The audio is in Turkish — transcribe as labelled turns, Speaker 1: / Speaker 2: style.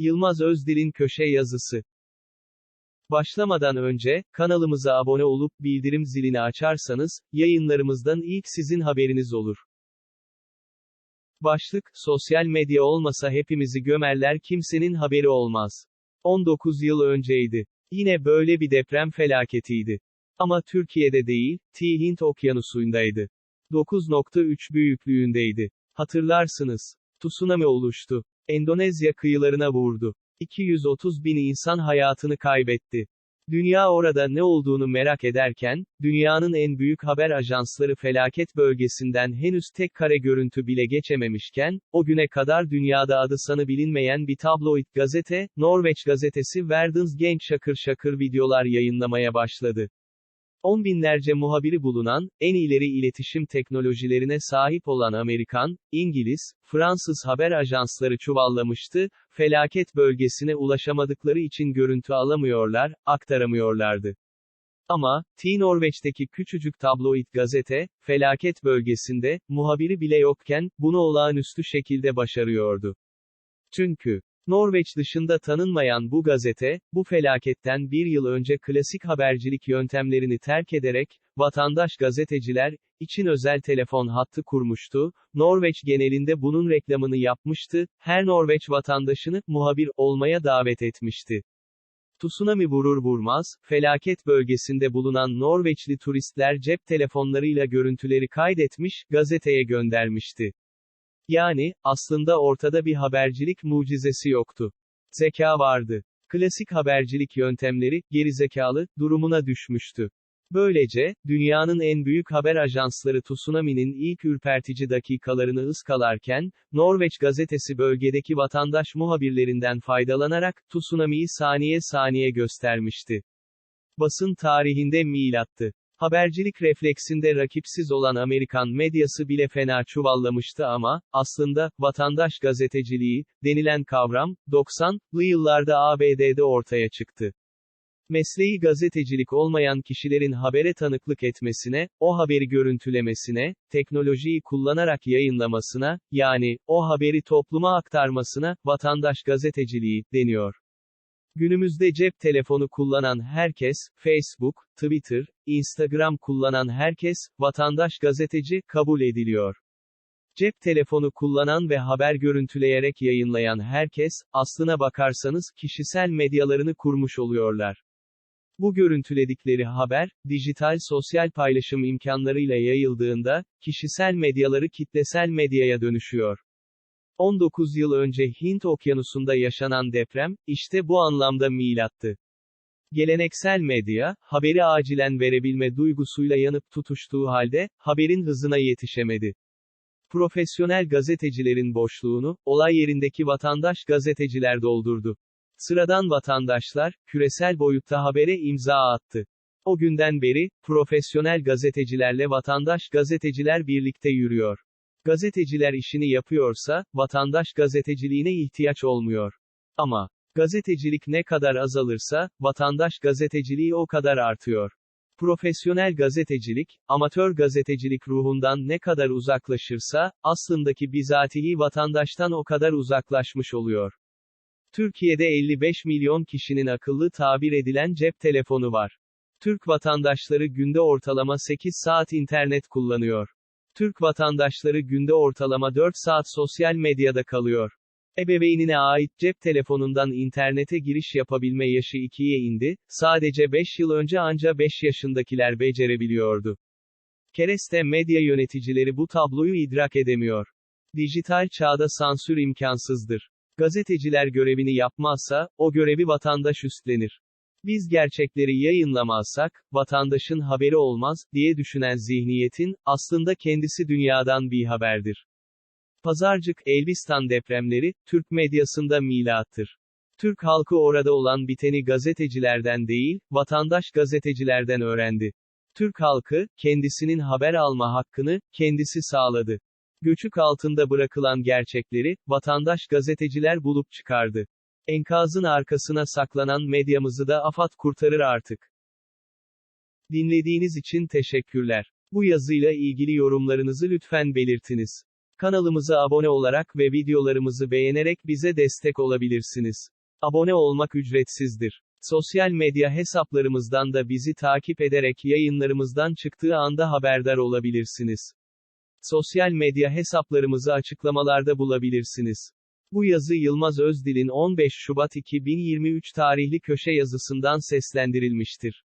Speaker 1: Yılmaz Özdil'in köşe yazısı. Başlamadan önce, kanalımıza abone olup bildirim zilini açarsanız, yayınlarımızdan ilk sizin haberiniz olur. Başlık, sosyal medya olmasa hepimizi gömerler kimsenin haberi olmaz. 19 yıl önceydi. Yine böyle bir deprem felaketiydi. Ama Türkiye'de değil, T-Hint okyanusundaydı. 9.3 büyüklüğündeydi. Hatırlarsınız. Tsunami oluştu. Endonezya kıyılarına vurdu. 230 bin insan hayatını kaybetti. Dünya orada ne olduğunu merak ederken, dünyanın en büyük haber ajansları felaket bölgesinden henüz tek kare görüntü bile geçememişken, o güne kadar dünyada adı sanı bilinmeyen bir tabloid gazete, Norveç gazetesi Verdens genç şakır şakır videolar yayınlamaya başladı. On binlerce muhabiri bulunan, en ileri iletişim teknolojilerine sahip olan Amerikan, İngiliz, Fransız haber ajansları çuvallamıştı, felaket bölgesine ulaşamadıkları için görüntü alamıyorlar, aktaramıyorlardı. Ama, T-Norveç'teki küçücük tabloid gazete, felaket bölgesinde, muhabiri bile yokken, bunu olağanüstü şekilde başarıyordu. Çünkü, Norveç dışında tanınmayan bu gazete, bu felaketten bir yıl önce klasik habercilik yöntemlerini terk ederek, vatandaş gazeteciler, için özel telefon hattı kurmuştu, Norveç genelinde bunun reklamını yapmıştı, her Norveç vatandaşını, muhabir, olmaya davet etmişti. Tsunami vurur vurmaz, felaket bölgesinde bulunan Norveçli turistler cep telefonlarıyla görüntüleri kaydetmiş, gazeteye göndermişti. Yani, aslında ortada bir habercilik mucizesi yoktu. Zeka vardı. Klasik habercilik yöntemleri, gerizekalı, durumuna düşmüştü. Böylece, dünyanın en büyük haber ajansları tsunami'nin ilk ürpertici dakikalarını ıskalarken, Norveç gazetesi bölgedeki vatandaş muhabirlerinden faydalanarak, tsunami'yi saniye saniye göstermişti. Basın tarihinde milattı. Habercilik refleksinde rakipsiz olan Amerikan medyası bile fena çuvallamıştı ama, aslında, vatandaş gazeteciliği, denilen kavram, 90'lı yıllarda ABD'de ortaya çıktı. Mesleği gazetecilik olmayan kişilerin habere tanıklık etmesine, o haberi görüntülemesine, teknolojiyi kullanarak yayınlamasına, yani, o haberi topluma aktarmasına, vatandaş gazeteciliği, deniyor. Günümüzde cep telefonu kullanan herkes, Facebook, Twitter, Instagram kullanan herkes, vatandaş gazeteci, kabul ediliyor. Cep telefonu kullanan ve haber görüntüleyerek yayınlayan herkes, aslına bakarsanız, kişisel medyalarını kurmuş oluyorlar. Bu görüntüledikleri haber, dijital sosyal paylaşım imkanlarıyla yayıldığında, kişisel medyaları kitlesel medyaya dönüşüyor. 19 yıl önce Hint okyanusunda yaşanan deprem, işte bu anlamda milattı. Geleneksel medya, haberi acilen verebilme duygusuyla yanıp tutuştuğu halde, haberin hızına yetişemedi. Profesyonel gazetecilerin boşluğunu, olay yerindeki vatandaş gazeteciler doldurdu. Sıradan vatandaşlar, küresel boyutta habere imza attı. O günden beri, profesyonel gazetecilerle vatandaş gazeteciler birlikte yürüyor. Gazeteciler işini yapıyorsa, vatandaş gazeteciliğine ihtiyaç olmuyor. Ama, gazetecilik ne kadar azalırsa, vatandaş gazeteciliği o kadar artıyor. Profesyonel gazetecilik, amatör gazetecilik ruhundan ne kadar uzaklaşırsa, aslındaki bizatihi vatandaştan o kadar uzaklaşmış oluyor. Türkiye'de 55 milyon kişinin akıllı tabir edilen cep telefonu var. Türk vatandaşları günde ortalama 8 saat internet kullanıyor. Türk vatandaşları günde ortalama 4 saat sosyal medyada kalıyor. Ebeveynine ait cep telefonundan internete giriş yapabilme yaşı 2'ye indi, sadece 5 yıl önce anca 5 yaşındakiler becerebiliyordu. Kereste medya yöneticileri bu tabloyu idrak edemiyor. Dijital çağda sansür imkansızdır. Gazeteciler görevini yapmazsa, o görevi vatandaş üstlenir. Biz gerçekleri yayınlamazsak, vatandaşın haberi olmaz, diye düşünen zihniyetin, aslında kendisi dünyadan bir haberdir. Pazarcık, Elbistan depremleri, Türk medyasında milattır. Türk halkı orada olan biteni gazetecilerden değil, vatandaş gazetecilerden öğrendi. Türk halkı, kendisinin haber alma hakkını, kendisi sağladı. Göçük altında bırakılan gerçekleri, vatandaş gazeteciler bulup çıkardı. Enkazın arkasına saklanan medyamızı da AFAD kurtarır artık. Dinlediğiniz için teşekkürler. Bu yazıyla ilgili yorumlarınızı lütfen belirtiniz. Kanalımıza abone olarak ve videolarımızı beğenerek bize destek olabilirsiniz. Abone olmak ücretsizdir. Sosyal medya hesaplarımızdan da bizi takip ederek yayınlarımızdan çıktığı anda haberdar olabilirsiniz. Sosyal medya hesaplarımızı açıklamalarda bulabilirsiniz. Bu yazı Yılmaz Özdil'in 15 Şubat 2023 tarihli köşe yazısından seslendirilmiştir.